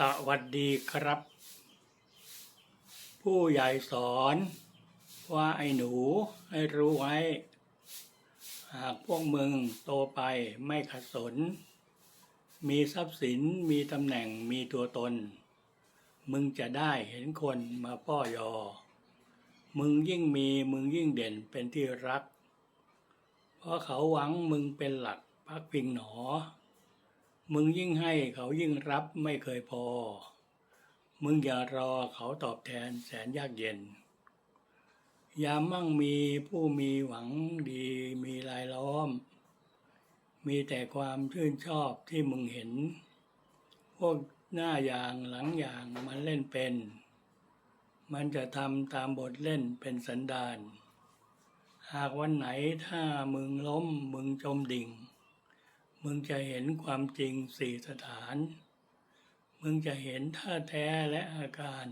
สวัสดีครับ ผู้ใหญ่สอนว่าไอ้หนูให้รู้ไว้ หากพวกมึงโตไปไม่ขัดสน มีทรัพย์สินมีตำแหน่งมีตัวตน มึงจะได้เห็นคนมาป้อยอ มึงยิ่งมีมึงยิ่งเด่นเป็นที่รัก เพราะเขาหวังมึงเป็นหลักพักพิงหนอ มึงยิ่งให้เขายิ่งรับไม่เคยพอ มึงอย่ารอเขาตอบแทนแสนยากเย็น ยามมั่งมีผู้มีหวังดีมีรายล้อม มีแต่ความชื่นชอบที่มึงเห็น พวกหน้าอย่างหลังอย่างมันเล่นเป็น มันจะทำตามบทเล่นเป็นสันดาน หากวันไหนถ้ามึงล้มมึงจมดิ่ง มึงจะเห็นความจริงสี่สถาน มึงจะเห็นท่าแท้และอาการ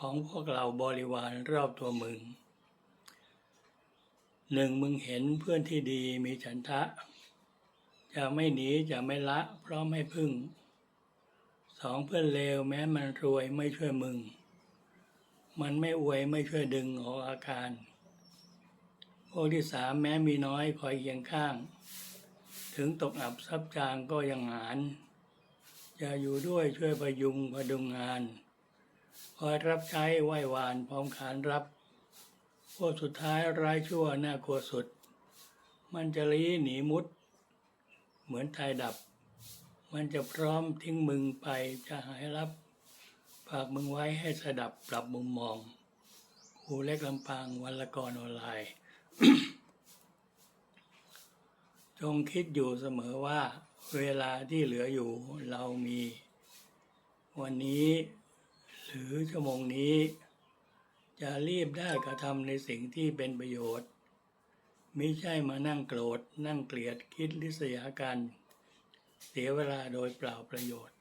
ของพวกเราบริวารรอบตัวมึงหนึ่งมึงเห็นเพื่อนที่ดีมีฉันทะ จะไม่หนีจะไม่ละ เพราะไม่พึ่งสองเพื่อนเลวแม้มันรวยไม่ช่วยมึง มันไม่อวยไม่ช่วยดึงออกอาการพวกที่สามแม้มีน้อยคอยเคียงข้าง ถึงตกอับซับจางก็ยังหารจะอยู่ด้วยช่วยประยุงพดุงงาน คอยรับใช้ไหว้วานพร้อมขานรับพวกสุดท้ายร้ายชั่วน่ากลัวสุด มันจะลี้หนีมุด เหมือนไทยดับ มันจะพร้อมทิ้งมึงไปจะหายรับฝากมึงไว้ให้สดับปรับมุมมองครูเล็กลำปางวันละกรออนไลน์ จงคิดอยู่เสมอว่า เวลาที่เหลืออยู่เรามี วันนี้ หรือชั่วโมงนี้ จะรีบได้กระทำในสิ่งที่เป็นประโยชน์ไม่ใช่มานั่งโกรธ นั่งเกลียดคิดลิษยากัน เสียเวลาโดยเปล่าประโยชน์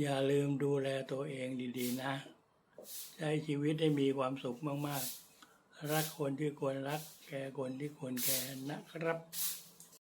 อย่าลืมดูแลตัวเองดีๆนะ ใช้ชีวิตให้มีความสุขมากๆ รักคนที่ควรรัก แก่คนที่ควรแก่นะครับ